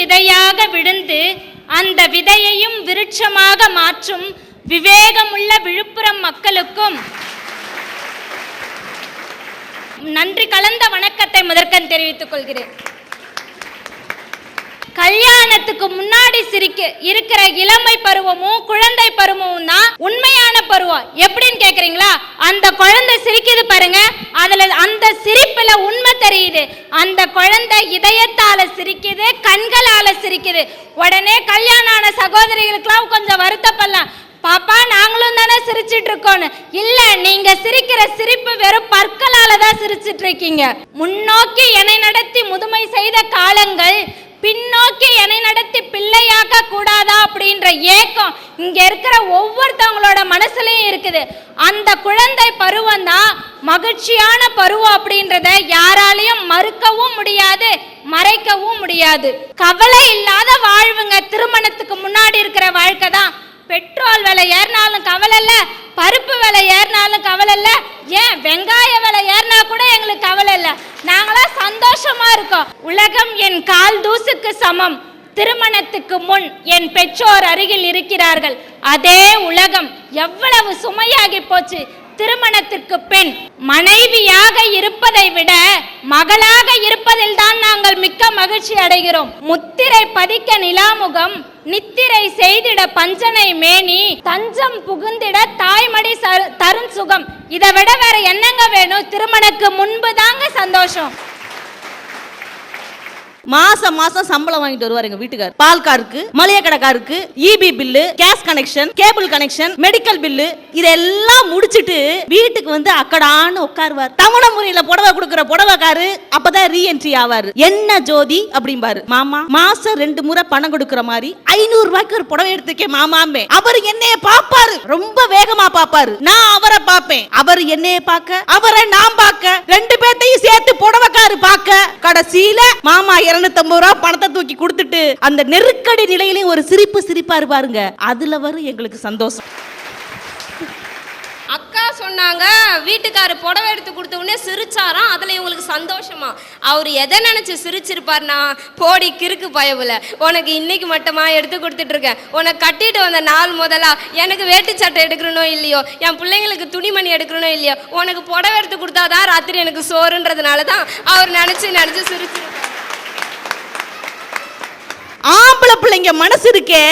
விதையாக விழுந்து அந்த விதையையும் விருட்சமாக மாற்றும் விவேகமுள்ள விழுப்புரம் மக்களுக்கும் நன்றி கலந்த வணக்கத்தை முதற்கண் தெரிவித்துக் கொள்கிறேன். கல்யாணத்துக்கு முன்னாடி சிரிக்க. இருக்கிற இளமை பருவமும் குழந்தை பருவமும் தான் உண்மையான பருவம். எப்படின்னு கேக்குறீங்களா? அந்த குழந்தை சிரிக்குது பாருங்க. அதுல அந்த சிரிப்புல உண்மை தெரியுது. அந்த குழந்தை இதயத்தால சிரிக்குது கண்களால சிரிக்குது. உடனே கல்யாணம் ஆன சகோதரிகளுக்கெல்லாம் கொஞ்சம் வருத்தப்படலாம். பாப்பா நாங்களும் தானே சிரிச்சிட்டு இருக்கோம்னு. இல்ல நீங்க சிரிக்கிற சிரிப்பு வெறும் பற்களால தான் சிரிச்சிட்டு இருக்கீங்க. முன்னோக்கி என்னை நடத்தி முதுமை செய்த காலங்கள் பின்னோக்கி என்னை நடத்தி பிள்ளையாக்க கூடாதா அப்படின்ற ஏக்கம் இங்க இருக்கிற ஒவ்வொருத்தவங்களோட மனசுலயும் இருக்குது. அந்த குழந்தை பருவம் தான் மகிழ்ச்சியான பருவம் அப்படின்றத யாராலையும் மறுக்கவும் முடியாது மறைக்கவும் முடியாது. கவலை இல்லாத வாழ்வுங்க திருமணத்துக்கு முன்னாடி இருக்கிற வாழ்க்கை தான். பெட்ரோல் விலை ஏறினாலும் கவலை இல்லை பருப்பு விலை ஏறினாலும் கவலை இல்லை ஏன் வெங்காய விலை ஏறினா கூட எங்களுக்கு கவலை இல்லை. நாங்களாம் சந்தோஷமா இருக்கோம். உலகம் என் கால் தூசுக்கு சமம். திருமணத்துக்கு முன் என் பெற்றோர் அருகில் இருக்கிறார்கள். அதே உலகம் எவ்வளவு சுமையாகி போச்சு. திருமணத்திற்கு பின் மனைவியாக இருப்பதை விட மகளாக இருப்பதில் தான் நாங்கள் மிக்க மகிழ்ச்சி அடைகிறோம். முத்திரை பதிக்க நிலாமுகம் நித்திரை செய்திட பஞ்சனை மேனி தஞ்சம் புகுந்திட தாய்மடி சரு- தரும் சுகம். இதை விட வேற என்னங்க வேணும்? திருமணக்கு முன்பு தாங்க சந்தோஷம். மாசம் மாசம் சம்பளம் வாங்கிட்டு வருவார் எங்க வீட்டுக்கார். பால்காருக்கு மளிகை கடைக்காருக்கு EB bill gas connection cable connection medical bill இதெல்லாம் முடிச்சிட்டு வீட்டுக்கு வந்து அக்கடான்னு உட்காருவார். தவணை முறையில புடவை கொடுக்குற புடவைக்காரு அப்பதான் ரீஎன்ட்ரி ஆவாரு. என்ன ஜோதி அப்படிம்பாரு. மாமா மாசம் ரெண்டு முறை பணம் கொடுக்குற மாதிரி ஐநூறு ரூபாய்க்கு ஒரு புடவை எடுத்துக்கே மாமாமே. அவர் என்னைய பாப்பாரு. ரொம்ப வேகமா பாப்பாரு. நான் அவரை பார்ப்பேன் அவர் என்னைய பார்க்க அவரை நான் பார்க்க ரெண்டு பேர்த்தையும் சேர்த்து புடவைக்காரு பார்க்க கடைசியில மாமா 250 ரூபா பணத்தை தூக்கி கொடுத்துட்டு அந்த நெருக்கடி நிலையிலையும் ஒரு சிரிப்பு சிரிப்பாரு பாருங்க அதுல வரும் எங்களுக்கு சந்தோஷம். சொன்னாங்க வீட்டுக்காரு புடவை எடுத்து கொடுத்த உடனே சிரிச்சாராம். அதில் இவங்களுக்கு சந்தோஷமா. அவர் எதை நினச்சி சிரிச்சிருப்பார்னா போடி கிறுக்கு பயவுல. உனக்கு இன்னைக்கு மட்டுமா எடுத்து கொடுத்துட்டு இருக்கேன். உனக்கு கட்டிட்டு வந்த நாள் முதலா எனக்கு வேட்டி சட்டை எடுக்கணும்னோ இல்லையோ என் பிள்ளைங்களுக்கு துணிமணி எடுக்கணும்னோ இல்லையோ உனக்கு புடவை எடுத்து கொடுத்தாதான் ராத்திரி எனக்கு சோறுன்றதுனால தான் அவர் நினச்சி நினச்சி சிரிச்சிருப்பார். ஆம்பளை பிள்ளைங்க மனசு இருக்கே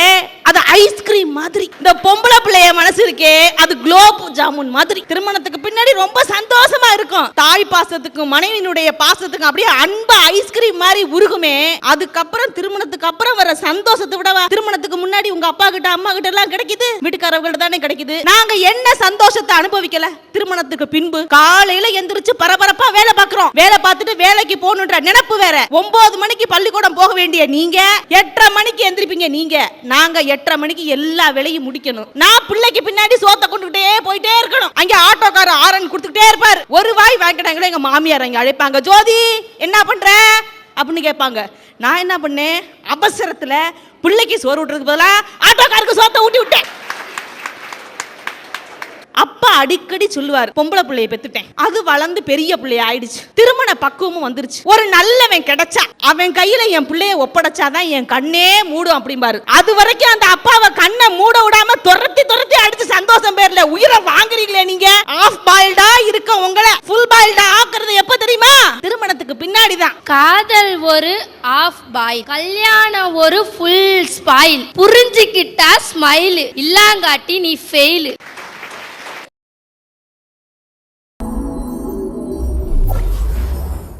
அது ஐஸ்கிரீம் மாதிரி. இந்த பொம்பளை பிள்ளைய மனசு இருக்கே அது குலோப் ஜாமுன் மாதிரி. திருமணத்துக்கு பின்னாடி ரொம்ப சந்தோஷமா இருக்கும். தாய் பாசத்துக்கும் மனைவியினுடைய பாசத்துக்கும் அப்படியே அன்பு ஐஸ்கிரீம் மாதிரி உருகுமே. அதுக்கப்புறம் திருமணத்துக்கு அப்புறம் வர சந்தோஷத்தை விடவா? திருமணத்துக்கு முன்னாடி உங்க அப்பா கிட்ட அம்மா கிட்ட எல்லாம் கிடைக்குது? வீட்டுக்காரவங்கள்ட்ட தானே கிடைக்குது? நாங்க என்ன சந்தோஷத்தை அனுபவிக்கல? திருமணத்துக்கு பின்பு காலையில எந்திரிச்சு பரபரப்பா வேலை பாக்குறோம் வேலை பார்த்துட்டு வேலைக்கு போகணுன்ற நினைப்பு வேற. ஒன்பது மணிக்கு பள்ளிக்கூடம் போக வேண்டிய நீங்க எட்டரை மணிக்கு எந்திரிப்பீங்க நீங்க. நாங்க எட்டரை மணிக்கு எல்லா வேலையும் முடிக்கணும். நான் பிள்ளைக்கு பின்னாடி சோத்த கொண்டுகிட்டே போயிட்டே இருக்கணும். அங்க ஆட்டோக்கார ஆரன் கொடுத்துக்கிட்டே இருப்பார். ஒரு வாய் வாங்கிட்டாங்களே எங்க மாமியார் அங்க அழைப்பாங்க. ஜோதி என்ன பண்ற? அப்படின்னு கேட்பாங்க. நான் என்ன பண்ணேன்? அவசரத்துல பிள்ளைக்கு சோறு விட்டுறதுக்கு பதிலா ஆட்டோக்காருக்கு சோத்த ஊட்டி விட்டேன். அப்பா அடிக்கடி சொல்லுவார் பொம்பளை பிள்ளைய பெத்துட்டேன். அது வளர்ந்து பெரிய பிள்ளைய ஆயிடுச்சு. திருமண பக்குவமும் வந்துருச்சு. ஒரு நல்லவன் கிடைச்சா அவன் கையில என் பிள்ளைய ஒப்படைச்சாதான் என் கண்ணே மூடும் அப்படிம்பாரு. அது வரைக்கும் அந்த அப்பாவை கண்ணை மூட விடாம துரத்தி துரத்தி அடிச்சு சந்தோஷம் பேர்ல உயிரை வாங்குறீங்களே நீங்க? ஆஃப் பாயில்டா இருக்க உங்களை ஃபுல் பாயில்டா ஆக்குறது எப்ப தெரியுமா? திருமணத்துக்கு பின்னாடி தான் காதல் ஒரு ஆஃப் பாய் கல்யாணம் ஒரு ஃபுல் ஸ்பாயில் புரிஞ்சுக்கிட்டா ஸ்மைல் இல்லாங்காட்டி நீ ஃபெயில்